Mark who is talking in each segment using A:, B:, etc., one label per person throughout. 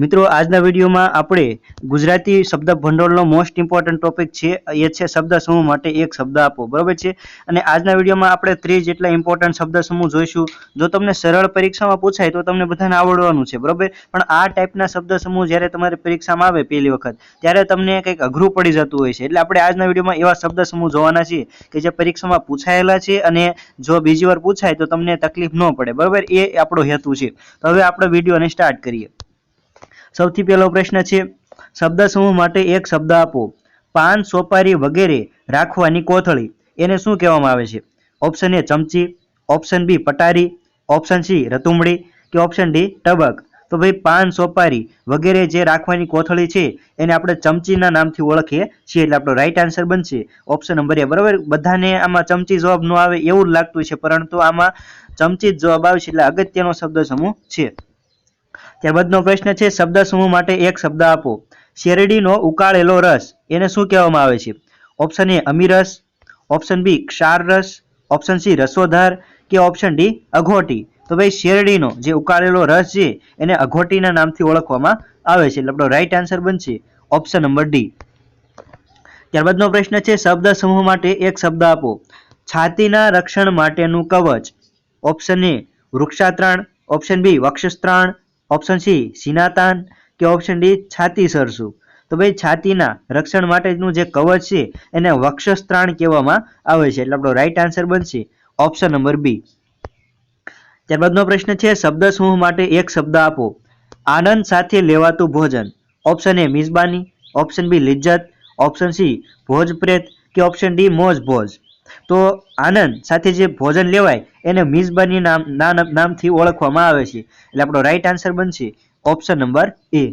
A: મિત્રો, આજના વિડીયોમાં આપણે ગુજરાતી શબ્દ ભંડોળનો મોસ્ટ ઇમ્પોર્ટન્ટ ટોપિક છે, એ છે શબ્દ સમૂહ માટે એક શબ્દ આપો બરાબર છે? અને આજના વિડીયોમાં આપણે ત્રીસ જેટલા ઇમ્પોર્ટન્ટ શબ્દ સમૂહ જોઈશું. જો તમને સરળ પરીક્ષામાં પૂછાય તો તમને બધાને આવડવાનું છે, બરાબર? પણ આ ટાઈપના શબ્દ સમૂહ જ્યારે તમારે પરીક્ષામાં આવે પહેલી વખત, ત્યારે તમને કંઈક અઘરું પડી જતું હોય છે. એટલે આપણે આજના વિડીયોમાં એવા શબ્દ સમૂહ જોવાના છીએ કે જે પરીક્ષામાં પૂછાયેલા છે અને જો બીજી વાર પૂછાય તો તમને તકલીફ ન પડે, બરાબર? એ આપણો હેતુ છે. તો હવે આપણે વિડીયોને સ્ટાર્ટ કરીએ. સૌથી પહેલો પ્રશ્ન છે, શબ્દ સમૂહ માટે એક શબ્દ આપો. પાન, સોપારી વગેરે રાખવાની કોથળી. એને શું કહેવામાં આવે છે? ઓપ્શન એ ચમચી. ઓપ્શન બી પટારી. ઓપ્શન સી રતુમડી કે ઓપ્શન ડી ટબક. તો ભાઈ, પાન, સોપારી વગેરે જે રાખવાની કોથળી છે, એને આપણે ચમચીના નામથી ઓળખીએ છીએ એટલે આપણો રાઈટ આન્સર બનશે. ઓપ્શન નંબર એ બરાબર? બધાને આમાં ચમચી જવાબ ન આવે એવું લાગતું છે પરંતુ આમાં ચમચી જ જવાબ છે એટલે અગત્યનો શબ્દ સમૂહ છે. ત્યારબાદનો પ્રશ્ન છે, શબ્દ સમૂહ માટે એક શબ્દ આપો. શેરડીનો ઉકાળેલો રસ, એને શું કહેવામાં આવે છે? ઓપ્શન એ અમીરસ. ઓપ્શન બી ક્ષાર રસ ઓપ્શન સી રસોધાર કે ઓપ્શન ડી અઘોટી. તો ભાઈ, શેરડીનો જે ઉકાળેલો રસ છે, એને અઘોટીના નામથી ઓળખવામાં આવે છે. એટલે આપણો રાઈટ આન્સર બનશે ઓપ્શન નંબર ડી ત્યારબાદનો પ્રશ્ન છે, શબ્દ સમૂહ માટે એક શબ્દ આપો. છાતીના રક્ષણ માટેનું કવચ. ઓપ્શન એ વૃક્ષાત્રાણ. ઓપ્શન બી વક્ષસ્ત્રાણ. ઓપ્શન સી સિનાતાન કે ઓપ્શન ડી છાતી સરસું. તો ભાઈ, છાતીના રક્ષણ માટેનું જે કવચ છે, એને વક્ષસ્ત્રાણ કહેવામાં આવે છે. એટલે આપણો રાઈટ આન્સર બનશે ઓપ્શન નંબર બી ત્યારબાદનો પ્રશ્ન છે, શબ્દ સમૂહ માટે એક શબ્દ આપો. આનંદ સાથે લેવાતું ભોજન. ઓપ્શન એ મિઝબાની ઓપ્શન બી લિજ્જત. ઓપ્શન સી ભોજ પ્રેત કે ઓપ્શન ડી મોજ ભોજ તો આનંદ સાથે જે ભોજન લેવાય એને મિઝબાની નામ નામથી ઓળખવામાં આવે છે. એટલે આપણો રાઈટ આન્સર બનશે ઓપ્શન નંબર એ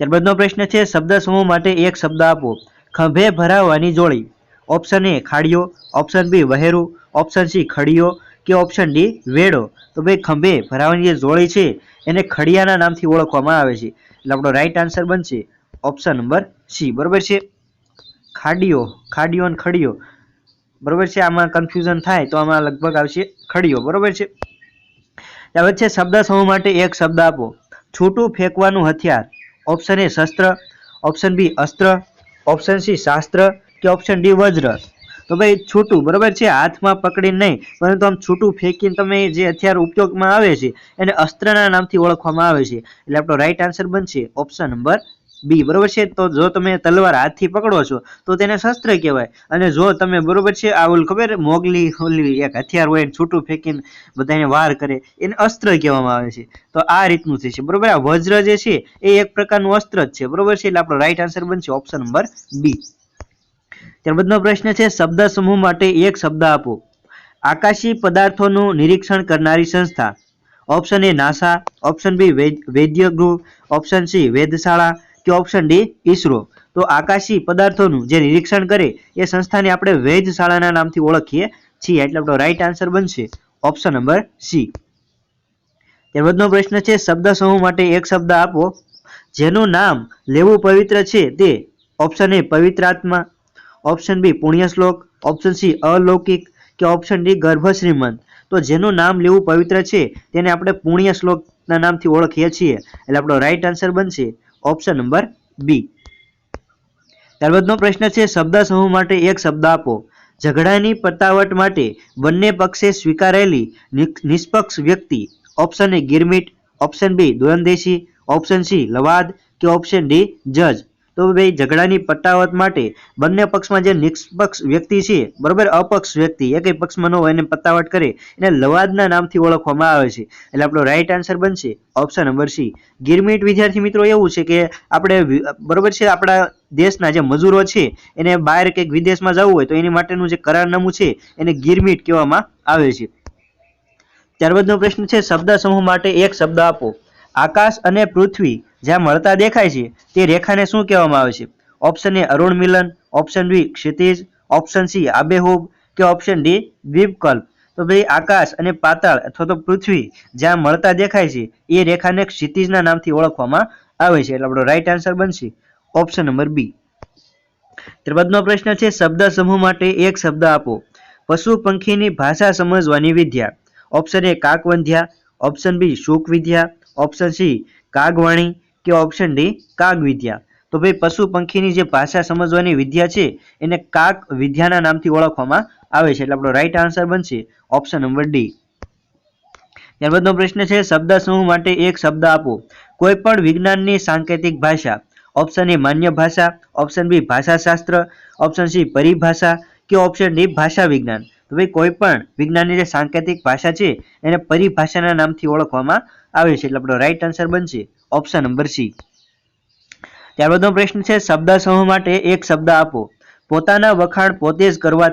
A: ત્યારબાદનો પ્રશ્ન છે, શબ્દ સમૂહ માટે એક શબ્દ આપો. ખંભે ભરાવવાની જોડી. ઓપ્શન એ ખાડીઓ. ઓપ્શન બી વહેરું. ઓપ્શન સી ખડીયો કે ઓપ્શન ડી વેડો. તો ભાઈ, ખંભે ભરાવાની જે જોડી છે, એને ખડિયાના નામથી ઓળખવામાં આવે છે. એટલે આપણો રાઈટ આન્સર બનશે ઓપ્શન નંબર સી બરોબર છે? ખાડીઓ. ખાડીઓ અને ખડીયો બરોબર છે? આમાં કન્ફ્યુઝન થાય તો આમાં લગભગ આવશે ખડીઓ. બરોબર છે? હવે છે શબ્દ સમૂહ માટે એક શબ્દ આપો. છૂટું ફેંકવાનું હથિયાર. ઓપ્શન એ શસ્ત્ર. ઓપ્શન બી અસ્ત્ર. ઓપ્શન સી શાસ્ત્ર કે ઓપ્શન ડી વજ્ર. તો ભાઈ છૂટું. બરોબર છે? હાથમાં પકડી નહીં. પરંતુ આમ છૂટું ફેંકીને તમે જે હથિયાર ઉપયોગમાં આવે છે એને અસ્ત્રના નામથી ઓળખવામાં આવે છે. એટલે આપણો રાઈટ આન્સર બનશે ઓપ્શન નંબર બી, બરોબર છે? તો જો તમે તલવાર હાથથી પકડો છો, તો તેને શસ્ત્ર કહેવાય. અને જો તમે બરોબર છે, આ ઓલ ખબર? મોગલી, ઓલી એક હથિયાર હોય છૂટું ફેંકીને બધાને વાર કરે, એને અસ્ત્ર કહેવામાં આવે છે. તો આ રીતનું છે, બરોબર? આ વજ્ર જે છે, એ એક પ્રકારનું અસ્ત્ર જ છે, બરોબર છે? એટલે આપણો રાઈટ આન્સર બનશે ઓપ્શન નંબર બી ત્યારબાદનો પ્રશ્ન છે, શબ્દ સમૂહ માટે એક શબ્દ આપો. આકાશી પદાર્થોનું નિરીક્ષણ કરનારી સંસ્થા. Option A NASA option B વૈદ્ય ગૃહ ઓપ્શન સી વેધશાળા. કે ઓપ્શન ડી ઈસરો. તો આકાશી પદાર્થોનું જે નિરીક્ષણ કરે, એ સંસ્થાને આપણે વેધશાળાના નામથી ઓળખીએ છીએ. એટલે આપણો રાઈટ આન્સર બનશે ઓપ્શન નંબર સી ત્યારબાદનો પ્રશ્ન છે, શબ્દ સમૂહ માટે એક શબ્દ આપો, જેનું નામ લેવું પવિત્ર છે તે ઓપ્શન એ પવિત્ર આત્મા. ઓપ્શન બી પુણ્ય શ્લોક. ઓપ્શન સી અલૌકિક. કે ઓપ્શન ડી ગર્ભ શ્રીમંત તો જેનું નામ લેવું પવિત્ર છે, તેને આપણે પુણ્ય શ્લોકના નામથી ઓળખીએ છીએ. એટલે આપણો રાઈટ આન્સર બનશે ઓપ્શન નંબર બી ત્યારબાદનો પ્રશ્ન છે શબ્દ સમૂહ માટે એક શબ્દ આપો. ઝઘડાની પતાવટ માટે બંને પક્ષે સ્વીકારેલી નિક- નિષ્પક્ષ વ્યક્તિ ઓપ્શન એ ગિરમિટ ઓપ્શન બી દોરંદેશી ઓપ્શન સી લવાદ કે ઓપ્શન ડી જજ. તો ભાઈ ઝઘડાની પટાવટ માટે બંને પક્ષમાં જે નિષ્પક્ષ વ્યક્તિ છે, બરોબર, અપક્ષ વ્યક્તિ, એકેય પક્ષમાં ન હોય એને પતાવટ કરે, એને લવાદના નામથી ઓળખવામાં આવે છે. એટલે આપણો રાઈટ આન્સર બનશે ઓપ્શન નંબર સી ગિરમીટ વિદ્યાર્થી મિત્રો, એવું છે કે આપણે બરોબર છે, આપણા દેશના જે મજૂરો છે, એને બહાર કંઈક વિદેશમાં જવું હોય તો એની માટેનું જે કરારનામું છે, એને ગિરમીટ કહેવામાં આવે છે. ત્યારબાદનો પ્રશ્ન છે શબ્દ સમૂહ માટે એક શબ્દ આપો. આકાશ અને પૃથ્વી જ્યાં મળતા દેખાય છે, તે રેખાને શું કહેવામાં આવે છે? ઓપ્શન એ અરુણ મિલન. ઓપ્શન બી ક્ષિતિજ. ઓપ્શન સી આબેહૂબ. કે ઓપ્શન ડી દ્વીપકલ્પ તો ભાઈ, આકાશ અને પાતાળ અથવા તો પૃથ્વી જ્યાં મળતા દેખાય છે, એ રેખાને ક્ષિતિજના નામથી ઓળખવામાં આવે છે. એટલે આપણો રાઈટ આન્સર બનશે ઓપ્શન નંબર બી ત્યારબાદનો પ્રશ્ન છે, શબ્દ સમૂહ માટે એક શબ્દ આપો. પશુ પંખીની ભાષા સમજવાની વિદ્યા. ઓપ્શન એ કાકવંધ્યા. ઓપ્શન બી શુક વિદ્યા ઓપ્શન સી કાગવાણી. કે ઓપ્શન ડી કાગ વિદ્યા. તો ભાઈ, પશુ પંખીની જે ભાષા સમજવાની વિદ્યા છે, એને કાક વિદ્યાના નામથી ઓળખવામાં આવે છે. એટલે આપણો રાઈટ આન્સર બનશે ઓપ્શન નંબર ડી ત્યારબાદનો પ્રશ્ન છે, શબ્દ સમૂહ માટે એક શબ્દ આપો. કોઈ પણ વિજ્ઞાનની સાંકેતિક ભાષા. ઓપ્શન એ માન્ય ભાષા. ઓપ્શન બી ભાષાશાસ્ત્ર. ઓપ્શન સી પરિભાષા કે ઓપ્શન ડી ભાષા વિજ્ઞાન. તો ભાઈ કોઈ પણ વિજ્ઞાનની જે સાંકેતિક ભાષા છે, એને પરિભાષાના નામથી ઓળખવામાં આવે છે. એટલે આપણો રાઈટ આન્સર બનશે. ઓપ્શન નંબર સી ત્યારબાદનો પ્રશ્ન છે, શબ્દ સમૂહ માટે એક શબ્દ આપો. પોતાના વખાણ પોતે જ કરવા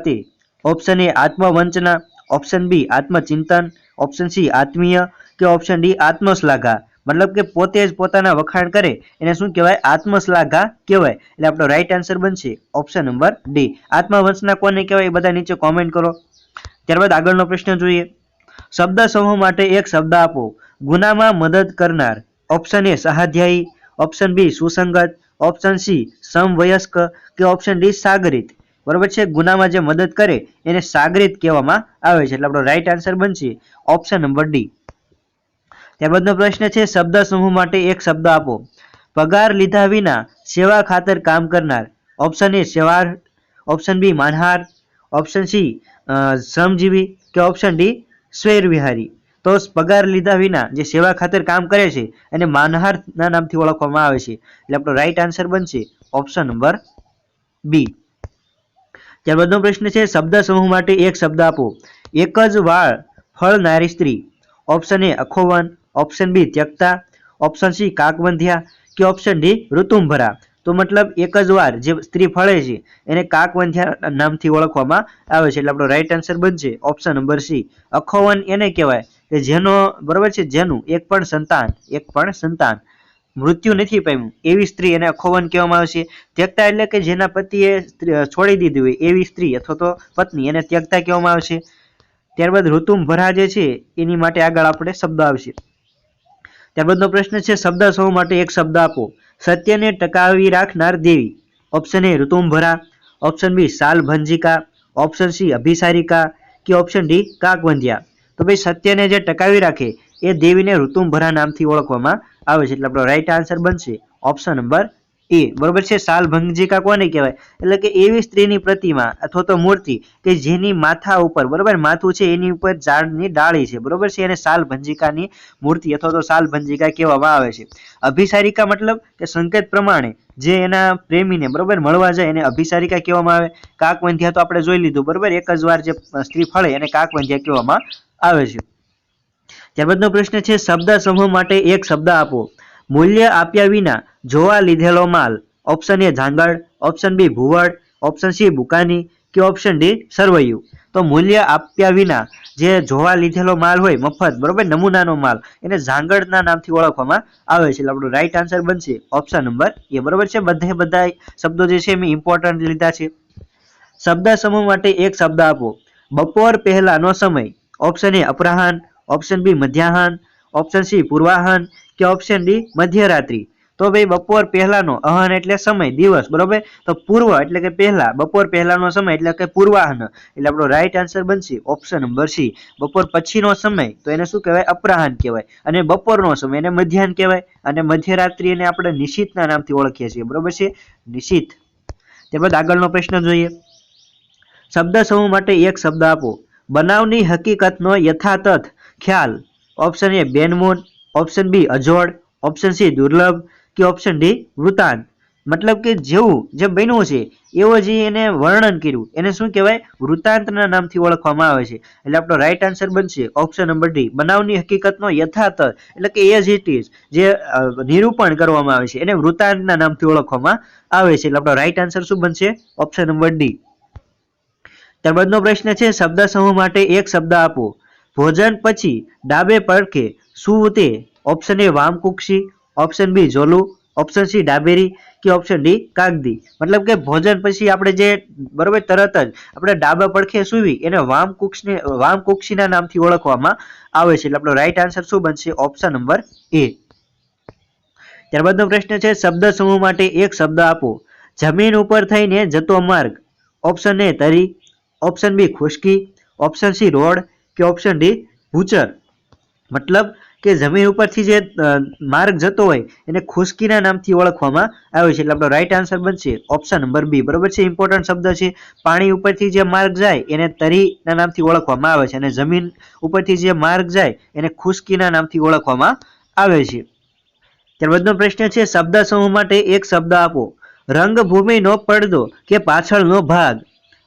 A: ઓપ્શન એ આત્મવંચના. ઓપ્શન બી આત્મચિંતન. ઓપ્શન સી આત્મીય. કે ઓપ્શન ડી આત્મશ્લાઘા. મતલબ કે પોતે જ પોતાના વખાણ કરે. એને શું કહેવાય? આત્મશ્લાઘા કહેવાય. એટલે આપણો રાઈટ આન્સર બનશે. ઓપ્શન નંબર ડી આત્મવંશના કોને કહેવાય? એ બધા નીચે કોમેન્ટ કરો. ત્યારબાદ આગળનો પ્રશ્ન જોઈએ. શબ્દ સમૂહ માટે એક શબ્દ આપો. ગુનામાં મદદ કરનાર. ઓપ્શન એ સહાધ્યાયી. ઓપ્શન બી સુસંગત. ઓપ્શન સી સમવયસ્ક કે ઓપ્શન ડી સાગરિત. બરોબર છે? ગુનામાં જે મદદ કરે, એને સાગરિત કહેવામાં આવે છે. એટલે આપણો રાઈટ આન્સર બનશે ઓપ્શન નંબર ડી ત્યારબાદનો પ્રશ્ન છે, શબ્દ સમૂહ માટે એક શબ્દ આપો. પગાર લીધા વિના સેવા ખાતર કામ કરનાર. ઓપ્શન એ સેવાર. ઓપ્શન બી માનહાર. ઓપ્શન સી શ્રમજીવી. કે ઓપ્શન ડી સ્વૈરવિહારી. તો પગાર લીધા વિના જે સેવા ખાતર કામ કરે છે એને માનહારના નામથી ઓળખવામાં આવે છે. એટલે આપણો રાઈટ આન્સર બનશે ઓપ્શન નંબર બી ત્યારબાદનો પ્રશ્ન છે, શબ્દ સમૂહ માટે એક શબ્દ આપો. એક જ વાળ ફળનારી સ્ત્રી. ઓપ્શન એ અખોવન. ઓપ્શન બી ત્યક્તા. ઓપ્શન સી કાકવંધ્યા. કે ઓપ્શન ડી ઋતુંભરા. તો મતલબ એક જ વાર જે સ્ત્રી ફળે છે, એને કાકવંધ્યા નામથી ઓળખવામાં આવે છે. એટલે આપણો રાઈટ આન્સર બનશે ઓપ્શન નંબર સી અખોવન એને કહેવાય. કે જેનો, બરોબર છે, જેનું, એક પણ સંતાન, એક પણ સંતાન, મૃત્યુ નથી પામ્યું. એવી સ્ત્રી એને અખોવન કહેવામાં આવે છે. ત્યક્તા એટલે કે જેના પતિએ છોડી દીધી હોય, એવી સ્ત્રી અથવા તો પત્ની, એને ત્યક્તા કહેવામાં આવે છે. ત્યારબાદ ઋતુમ ભરા જે છે, એની માટે આગળ આપણે શબ્દ આવશે. ત્યારબાદનો પ્રશ્ન છે, શબ્દ સૌ માટે એક શબ્દ આપો. સત્યને ટકાવી રાખનાર દેવી. ઓપ્શન એ ઋતુંભરા ઓપ્શન બી સાલ ભંજિકા. Option C અભિસારિકા. કે ઓપ્શન ડી કાકવંધ્યા. તો ભાઈ સત્યને જે ટકાવી રાખે, એ દેવીને ઋતુંભરા નામથી ઓળખવામાં આવે છે. એટલે આપણો રાઈટ આન્સર બનશે ઓપ્શન નંબર એ બરોબર છે? સાલ કોને કહેવાય? એટલે કે એવી સ્ત્રીની પ્રતિમા અથવા તો મૂર્તિ કે જેની માથા ઉપર, બરોબર, માથું છે, એની ઉપર ઝાડની ડાળી છે. બરોબર છે? એને શાલભંજિકાની મૂર્તિ અથવા તો શાલભંજિકા કહેવામાં આવે છે. અભિસારિકા મતલબ કે સંકેત પ્રમાણે જે એના પ્રેમીને, બરોબર, મળવા જાય એને અભિસારિકા કહેવામાં આવે. કાકવંધ્યા તો આપણે જોઈ લીધું, બરોબર? એક જ વાર જે સ્ત્રી ફળે એને કાકવંધ્યા કહેવામાં આવે છે. ત્યારબાદનો પ્રશ્ન છે, શબ્દ સમૂહ માટે એક શબ્દ આપો. મૂલ્ય આપ્યા વિના જોવા લીધેલો માલ. ઓપ્શન એ ઝાંગળ ઓપ્શન બી ભુવડ ઓપ્શન સી બુકાની કે ઓપ્શન ડી સરવૈયું. તો મૂલ્ય આપ્યા વિના જે જોવા લીધેલો માલ હોય, મફત, બરોબર, નમૂનાનો માલ, એને ઝાંગડના નામથી ઓળખવામાં આવે છે. એટલે આપણું રાઈટ આન્સર બનશે ઓપ્શન નંબર એ બરોબર છે? બધે બધા શબ્દો જે છે મેં ઇમ્પોર્ટન્ટ લીધા છે. શબ્દ સમૂહ માટે એક શબ્દ આપો. બપોર પહેલાનો સમય. Option A અપરાહન. ઓપ્શન બી મધ્યાહન. ઓપ્શન સી પૂર્વાહન. કે ઓપ્શન ડી મધ્યરાત્રિ. તો ભાઈ, બપોર પહેલાનો અહન એટલે સમય, દિવસ, બરોબર? તો પૂર્વ એટલે કે પહેલા, બપોર પહેલાનો સમય એટલે કે પૂર્વાહન. એટલે આપણો રાઈટ આન્સર બનશે ઓપ્શન નંબર સી બપોર પછીનો સમય, તો એને શું કહેવાય? અપરાહન કહેવાય. અને બપોરનો સમય એને મધ્યાહન કહેવાય. અને મધ્યરાત્રિ એને આપણે નિશિતના નામથી ઓળખીએ છીએ. બરોબર છે? નિશિત. ત્યારબાદ આગળનો પ્રશ્ન જોઈએ. શબ્દ સમૂહ માટે એક શબ્દ આપો. બનાવની હકીકતનો યથાતથ ખ્યાલ. Option A બેનમૂન. ઓપ્શન બી અજોડ. ઓપ્શન સી દુર્લભ. કે ઓપ્શન ડી વૃતાંત. મતલબ કે જેવું જે બન્યું છે, એવો જે એને વર્ણન કર્યું. એને શું કહેવાય? વૃતાંતના નામથી ઓળખવામાં આવે છે. એટલે આપણો રાઈટ આન્સર બનશે ઓપ્શન નંબર ડી બનાવની હકીકતનો યથાર્થ. એટલે કે એઝ ઇટ ઇઝ જે નિરૂપણ કરવામાં આવે છે. એને વૃતાંતના નામથી ઓળખવામાં આવે છે. એટલે આપણો રાઈટ આન્સર શું બનશે? ઓપ્શન નંબર ડી ત્યારબાદનો પ્રશ્ન છે, શબ્દ સમૂહ માટે એક શબ્દ આપો. ભોજન પછી ડાબે પડખે શું તે? ઓપ્શન એ વામકુક્ષી ઓપ્શન બી ઝોલું ઓપ્શન સી ડાબેરી કે ઓપ્શન ડી કાગદી. મતલબ કે ભોજન પછી આપણે જે બરોબર તરત જ આપણે ડાબા પડખે સૂવી, એને વામકુક્ષને વામકુક્ષીના નામથી ઓળખવામાં આવે છે. એટલે આપણો રાઈટ આન્સર શું બનશે? Option number A. ત્યારબાદનો પ્રશ્ન છે, શબ્દ સમૂહ માટે એક શબ્દ આપો. જમીન ઉપર થઈને જતો માર્ગ. ઓપ્શન એ તરી option B ખુશ્કી. Option C road. કે ઓપ્શન ડી ભૂચર. મતલબ કે જમીન ઉપરથી જે માર્ગ જતો હોય, એને ખુશ્કીના નામથી ઓળખવામાં આવે છે. એટલે આપણો રાઈટ આન્સર બનશે ઓપ્શન નંબર બી બરોબર છે? ઇમ્પોર્ટન્ટ શબ્દ છે. પાણી ઉપરથી જે માર્ગ જાય, એને તરીના નામથી ઓળખવામાં આવે છે. અને જમીન ઉપરથી જે માર્ગ જાય, એને ખુશ્કીના નામથી ઓળખવામાં આવે છે. ત્યારબાદનો પ્રશ્ન છે શબ્દ સમૂહ માટે એક શબ્દ આપો. રંગભૂમિનો પડદો કે પાછળનો ભાગ?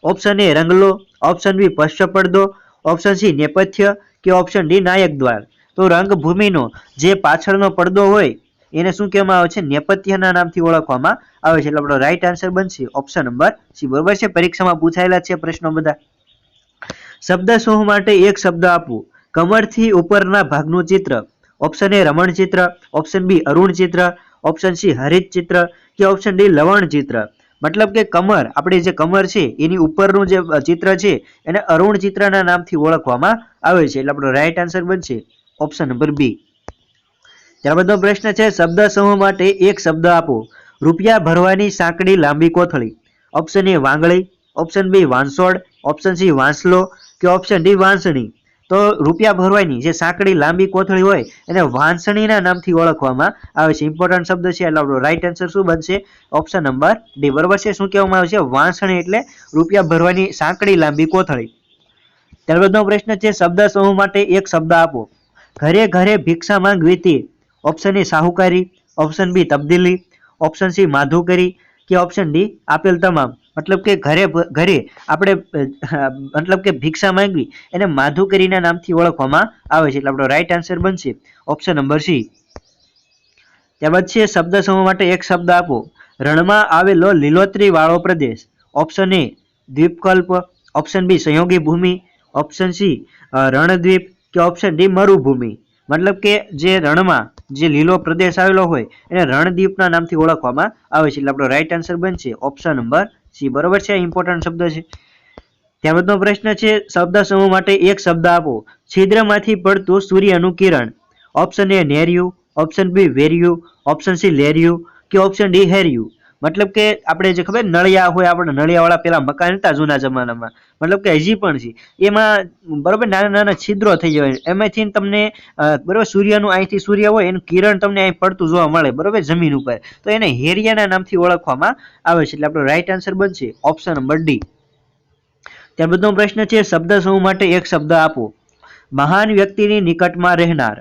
A: Option A રંગલો. ઓપ્શન બી પશ્ચ પડદો ઓપ્શન સી નેપથ્ય કે ઓપ્શન ડી નાયક દ્વાર. તો રંગભૂમિનો જે પાછળનો પડદો હોય, એને શું કહેવામાં આવે છે? નેપથ્યના નામથી ઓળખવામાં આવે છે. એટલે આપણો રાઈટ આન્સર બનશે ઓપ્શન નંબર સી બરોબર છે? પરીક્ષામાં પૂછાયેલા છે પ્રશ્નો બધા. શબ્દ સમૂહ માટે એક શબ્દ આપવું. કમરથી ઉપરના ભાગનું ચિત્ર. ઓપ્શન એ રમણ ચિત્ર. ઓપ્શન બી અરુણ ચિત્ર. ઓપ્શન સી હરિત ચિત્ર. કે ઓપ્શન ડી લવણ ચિત્ર. મતલબ કે કમર, આપણી જે કમર છે, એની ઉપરનું જે ચિત્ર છે, એને અરુણ ચિત્રના નામથી ઓળખવામાં આવે છે. એટલે આપણો રાઈટ આન્સર બનશે ઓપ્શન નંબર બી ત્યારબાદનો પ્રશ્ન છે, શબ્દ સમૂહ માટે એક શબ્દ આપો. રૂપિયા ભરવાની સાંકડી લાંબી કોથળી. ઓપ્શન એ વાંગળી ઓપ્શન બી વાંસોડ ઓપ્શન સી વાંસલો, કે ઓપ્શન ડી વાંસણી તો રૂપિયા ભરવાની જે સાંકડી લાંબી કોથળી હોય એને વાંસણીના નામથી ઓળખવામાં આવે છે. ઇમ્પોર્ટન્ટ શબ્દ છે, એટલે આપણો રાઈટ આન્સર શું બનશે? ઓપ્શન નંબર ડી બરોબર છે, શું કહેવામાં આવે છે? વાંસણી એટલે રૂપિયા ભરવાની સાંકડી લાંબી કોથળી. ત્યારબાદનો પ્રશ્ન છે, શબ્દ સમૂહ માટે એક શબ્દ આપો. ઘરે ઘરે ભિક્ષા માંગવી તે ઓપ્શન એ સાહુકારી ઓપ્શન બી તબદીલી ઓપ્શન સી માધુકરી કે ઓપ્શન ડી આપેલ તમામ. મતલબ કે ઘરે ઘરે આપણે મતલબ કે ભિક્ષા માંગવી એને માધુકરીના નામથી ઓળખવામાં આવે છે. એટલે આપણો રાઈટ આન્સર બનશે. ઓપ્શન નંબર સી ત્યારબાદ છે, શબ્દ સમૂહ માટે એક શબ્દ આપો. રણમાં આવેલો લીલોતરી વાળો પ્રદેશ. ઓપ્શન એ દ્વીપકલ્પ. ઓપ્શન બી સંયોગી ભૂમિ. ઓપ્શન સી રણદ્વીપ. કે ઓપ્શન ડી મરુભૂમિ. મતલબ કે જે રણમાં જે લીલો પ્રદેશ આવેલો હોય એને રણદ્વીપના નામથી ઓળખવામાં આવે છે. એટલે આપણો રાઈટ આન્સર બનશે ઓપ્શન નંબર સી. બરોબર છે? ઇમ્પોર્ટન્ટ શબ્દ છે. ત્યારબાદનો પ્રશ્ન છે, શબ્દ સમૂહ માટે એક શબ્દ આપો. છિદ્રમાંથી પડતું સૂર્યનું કિરણ. ઓપ્શન એ નેર્યું ઓપ્શન બી વેર્યું ઓપ્શન સી લેર્યું કે ઓપ્શન ડી હેર્યું? મતલબ કે આપણે જે ખબર નળિયા હોય આપણે નળિયાવાળા પેલા મકાન હતા જૂના જમાનામાં. મતલબ કે હજી પણ છે. એમાં બરોબર નાના નાના છિદ્રો થઈ જાય એમાંથી તમને બરોબર સૂર્યનું અહીંથી સૂર્ય હોય, એનું કિરણ તમને અહીં પડતું જોવા મળે, બરોબર જમીન ઉપર. તો એને હેરિયાના નામથી ઓળખવામાં આવે છે. એટલે આપણો રાઈટ આન્સર બનશે ઓપ્શન નંબર ડી ત્યારબાદનો પ્રશ્ન છે, શબ્દ સમૂહ માટે એક શબ્દ આપો. મહાન વ્યક્તિની નિકટમાં રહેનાર.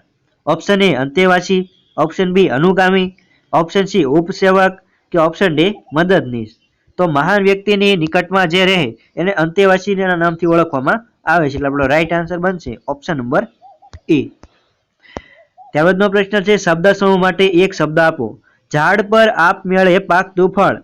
A: ઓપ્શન એ અંતેવાસી ઓપ્શન બી અનુગામી. ઓપ્શન સી ઉપસેવક. કે ઓપ્શન ડી મદદનીશ તો મહાન વ્યક્તિની નિકટમાં જે રહે, એને અંતેવાસીના નામથી ઓળખવામાં આવે છે. એટલે આપણો રાઈટ આન્સર બનશે ઓપ્શન નંબર એ ત્યારબાદનો પ્રશ્ન છે, શબ્દ સમૂહ માટે એક શબ્દ આપો. ઝાડ પર આપમેળે પાકતું ફળ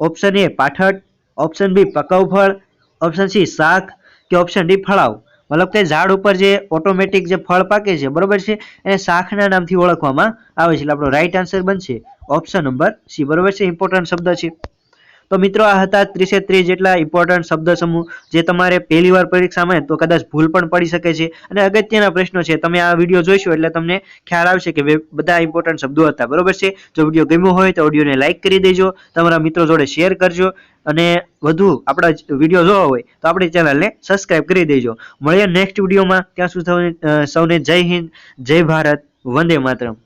A: ઓપ્શન એ પાઠટ. ઓપ્શન બી પકવ ફળ ઓપ્શન સી શાક. કે ઓપ્શન ડી ફળાવ. મતલબ કે ઝાડ ઉપર જે ઓટોમેટિક જે ફળ પાકે છે, બરોબર છે? એને શાખના નામથી ઓળખવામાં આવે છે. એટલે આપણો રાઈટ આન્સર બનશે. ઓપ્શન નંબર સી બરોબર છે? ઇમ્પોર્ટન્ટ શબ્દ છે. તો મિત્રો, આ હતા ત્રીસે ત્રીસ જેટલા ઇમ્પોર્ટન્ટ શબ્દ સમૂહ જે તમારે પહેલી વાર પરીક્ષામાં, તો કદાચ ભૂલ પણ પડી શકે છે. અને અગત્યના પ્રશ્નો છે, તમે આ વીડિયો જોઈશો એટલે તમને ખ્યાલ આવશે કે બધા ઇમ્પોર્ટન્ટ શબ્દો હતા. બરોબર છે? જો વીડિયો ગમ્યો હોય, તો ઓડિયોને લાઇક કરી દેજો, તમારા મિત્રો જોડે શેર કરજો, અને વધુ આપણા વીડિયો જોવા હોય, તો આપણી ચેનલને સબસ્ક્રાઇબ કરી દેજો. મળીએ નેક્સ્ટ વિડીયોમાં. ત્યાં સુધી સૌને- સૌને જય હિન્દ, જય ભારત, વંદે માતરમ.